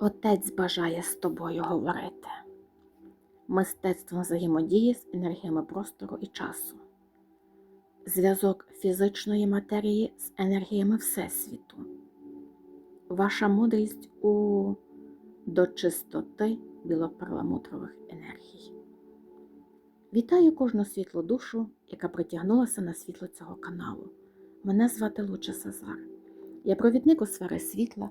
Отець бажає з тобою говорити. Мистецтво взаємодії з енергіями простору і часу. Зв'язок фізичної матерії з енергіями Всесвіту. Ваша мудрість у до чистоти білоперламутрових енергій. Вітаю кожну світлу душу, яка притягнулася на світло цього каналу. Мене звати Луча Сазар. Я провідник у сфери світла,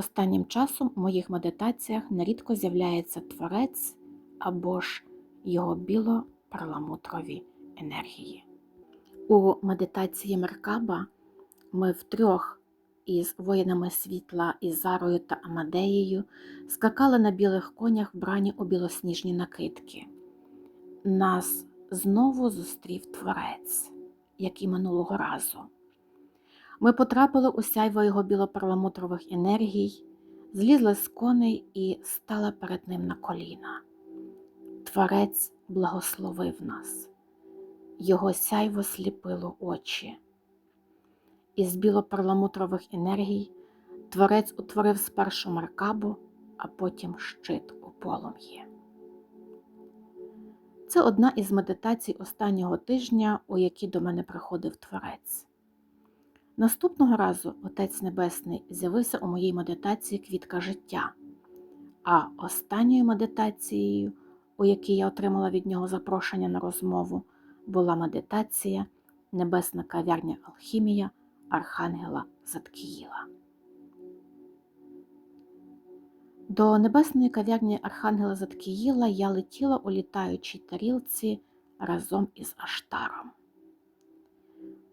Останнім часом у моїх медитаціях нерідко з'являється творець або ж його біло-перламутрові енергії. У медитації Меркаба ми втрьох із воїнами світла Ізарою та Амадеєю скакали на білих конях, вбрані у білосніжні накидки. Нас знову зустрів творець, як і минулого разу. Ми потрапили у сяйво його білоперламутрових енергій, злізли з коней і стали перед ним на коліна. Творець благословив нас, його сяйво сліпило очі. Із білоперламутрових енергій творець утворив спершу маркабу, а потім щит у полум'ї. Це одна із медитацій останнього тижня, у які до мене приходив творець. Наступного разу Отець Небесний з'явився у моїй медитації квітка життя, а останньою медитацією, у якій я отримала від нього запрошення на розмову, була медитація Небесна кав'ярня Алхімія Архангела Заткіїла. До небесної кав'ярні Архангела Заткіїла я летіла у літаючій тарілці разом із Аштаром.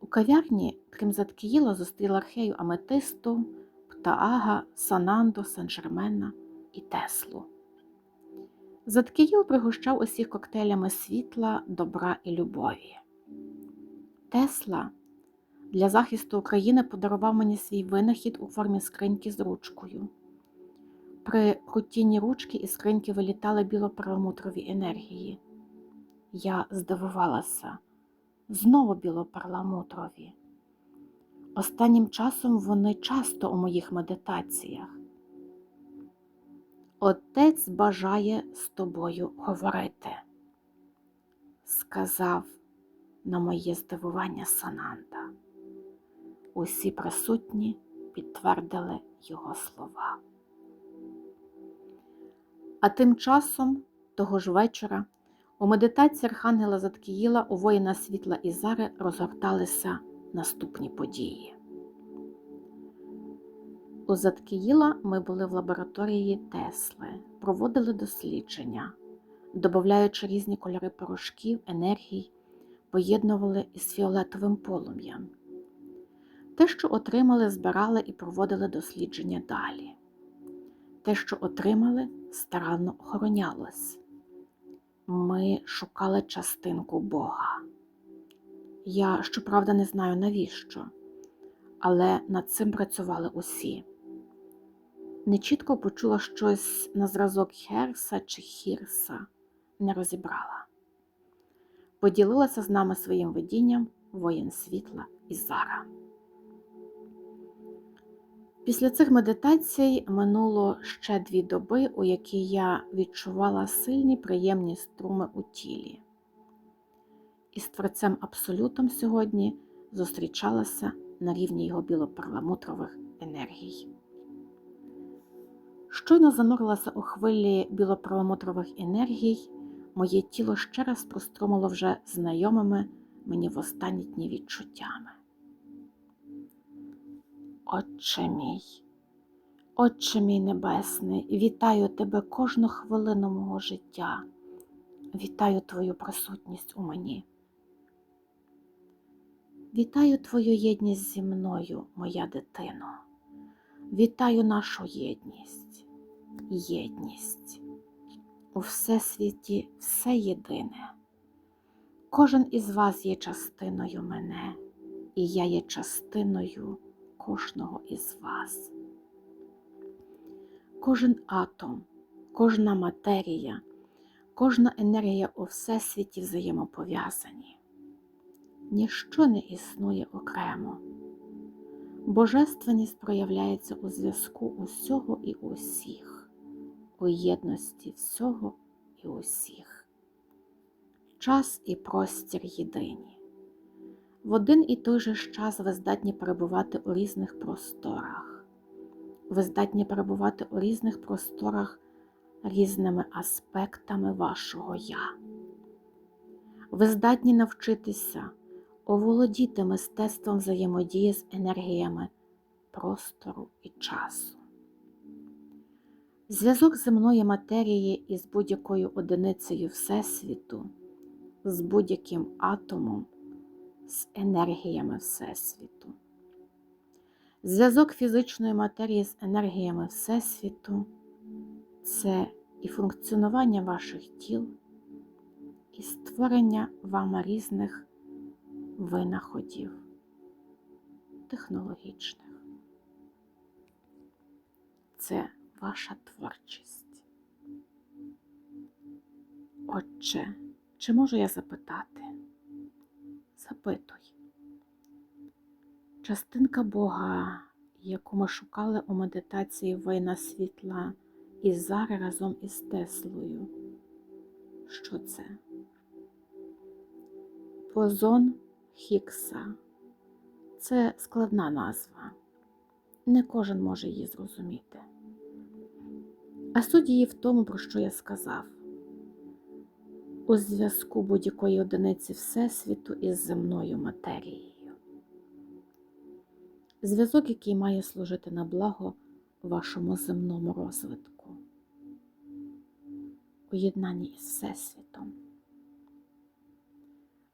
У кав'ярні, крім Заткіїла, зустріла архею Аметисту, Птаага, Санандо, Сан-Жермена і Теслу. Заткіїл пригощав усіх коктейлями світла, добра і любові. Тесла для захисту України подарував мені свій винахід у формі скриньки з ручкою. При крутінні ручки із скриньки вилітали білоперламутрові енергії. Я здивувалася знову білоперламутрові. Останнім часом вони часто у моїх медитаціях. Отець бажає з тобою говорити, сказав на моє здивування Сананда. Усі присутні підтвердили його слова. А тим часом, того ж вечора, у медитації Архангела Заткіїла у воїна світла Ізари розгорталися наступні події. У Заткіїла ми були в лабораторії Тесли, проводили дослідження, додаючи різні кольори порошків, енергій, поєднували із фіолетовим полум'ям. Те, що отримали, збирали і проводили дослідження далі. Те, що отримали, старанно охоронялось. Ми шукали частинку Бога. Я, щоправда, не знаю навіщо, але над цим працювали усі. Нечітко почула щось на зразок Херса чи Хірса, не розібрала. Поділилася з нами своїм видінням воїн світла і Зара. Після цих медитацій минуло ще дві доби, у які я відчувала сильні приємні струми у тілі. Із творцем Абсолютом сьогодні зустрічалася на рівні його білоперламутрових енергій. Щойно занурилася у хвилі білоперламутрових енергій, моє тіло ще раз прострумило вже знайомими мені в останні дні відчуттями. Отче мій, Отче мій Небесний, вітаю тебе кожну хвилину мого життя, вітаю Твою присутність у мені. Вітаю Твою єдність зі мною, моя дитино. Вітаю нашу єдність, єдність. У Всесвіті все єдине. Кожен із вас є частиною мене, і я є частиною кожного із вас. Кожен атом, кожна матерія, кожна енергія у Всесвіті взаємопов'язані. Ніщо не існує окремо. Божественність проявляється у зв'язку усього і усіх, у єдності всього і усіх. Час і простір єдині. В один і той же час ви здатні перебувати у різних просторах. Ви здатні перебувати у різних просторах різними аспектами вашого я. Ви здатні навчитися оволодіти мистецтвом взаємодії з енергіями простору і часу. Зв'язок земної матерії із будь-якою одиницею Всесвіту, з будь-яким атомом, з енергіями Всесвіту. Зв'язок фізичної матерії з енергіями Всесвіту це і функціонування ваших тіл, і створення вами різних винаходів технологічних. Це ваша творчість. Отже, чи можу я запитати? Запитуй. Частинка Бога, яку ми шукали у медитації Война світла і зараз разом із Теслою. Що це? Позон Хікса. Це складна назва. Не кожен може її зрозуміти. А суть її в тому, про що я сказав. У зв'язку будь-якої одиниці Всесвіту із земною матерією. Зв'язок, який має служити на благо вашому земному розвитку, у єднанні із Всесвітом.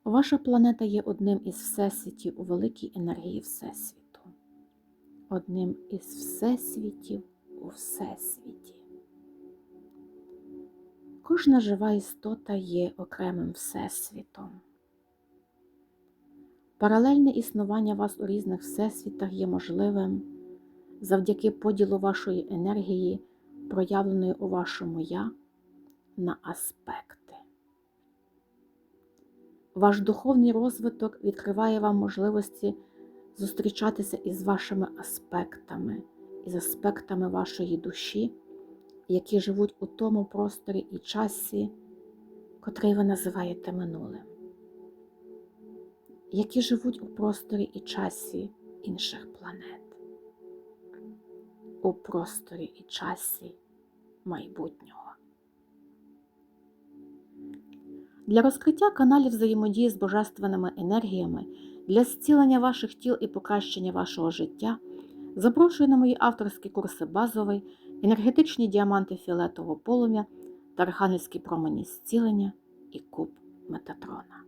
Ваша планета є одним із всесвітів у великій енергії Всесвіту, одним із всесвітів у Всесвіті. Кожна жива істота є окремим Всесвітом. Паралельне існування вас у різних всесвітах є можливим завдяки поділу вашої енергії, проявленої у вашому я, на аспекти. Ваш духовний розвиток відкриває вам можливості зустрічатися із вашими аспектами, із аспектами вашої душі, які живуть у тому просторі і часі, котрий ви називаєте минулим, які живуть у просторі і часі інших планет, у просторі і часі майбутнього. Для розкриття каналів взаємодії з божественними енергіями, для зцілення ваших тіл і покращення вашого життя запрошую на мої авторські курси базовий, енергетичні діаманти фіолетового полум'я та промені зцілення і куб Метатрона.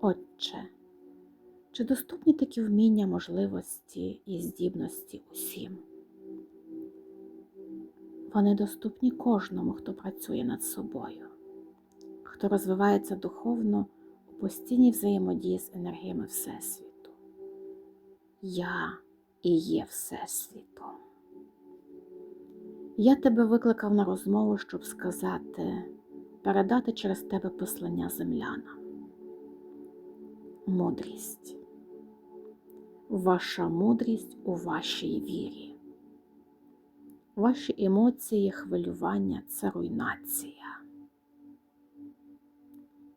Отже, чи доступні такі вміння, можливості і здібності усім? Вони доступні кожному, хто працює над собою, хто розвивається духовно у постійній взаємодії з енергіями Всесвіту. Я і є Всесвітом. Я тебе викликав на розмову, щоб сказати, передати через тебе послання землянам. Мудрість. Ваша мудрість у вашій вірі. Ваші емоції, хвилювання це руйнація.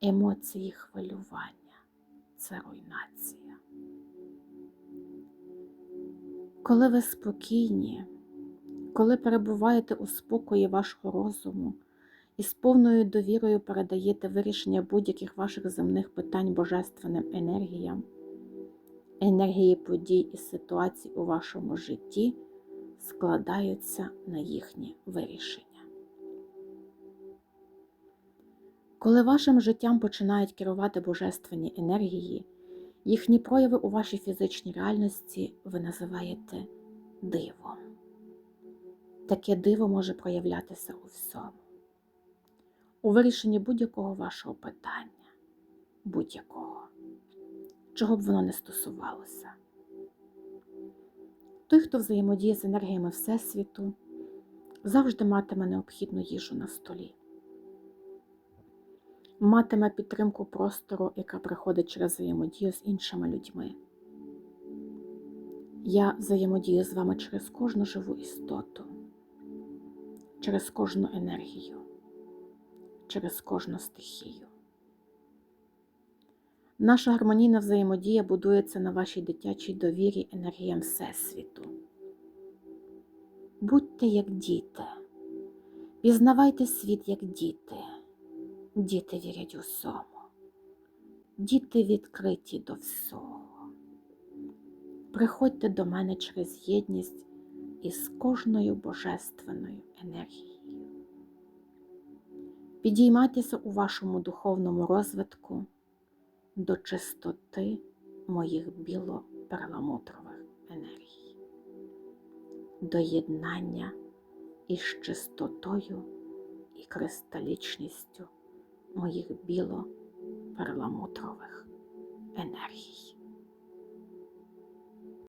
Емоції хвилювання це руйнація. Коли ви спокійні, коли перебуваєте у спокої вашого розуму і з повною довірою передаєте вирішення будь-яких ваших земних питань божественним енергіям, енергії подій і ситуацій у вашому житті складаються на їхнє вирішення. Коли вашим життям починають керувати божественні енергії, Їхні прояви у вашій фізичній реальності ви називаєте дивом. Таке диво може проявлятися у всьому, у вирішенні будь-якого вашого питання, будь-якого, чого б воно не стосувалося. Той, хто взаємодіє з енергіями Всесвіту, завжди матиме необхідну їжу на столі, матиме підтримку простору, яка приходить через взаємодію з іншими людьми. Я взаємодію з вами через кожну живу істоту, через кожну енергію, через кожну стихію. Наша гармонійна взаємодія будується на вашій дитячій довірі енергіям Всесвіту. Будьте як діти, пізнавайте світ як діти. Діти вірять усьому, діти відкриті до всього. Приходьте до мене через єдність із кожною божественною енергією. Підіймайтеся у вашому духовному розвитку до чистоти моїх біло-перламутрових енергій, до єднання із чистотою і кристалічністю моїх біло-перламутрових енергій.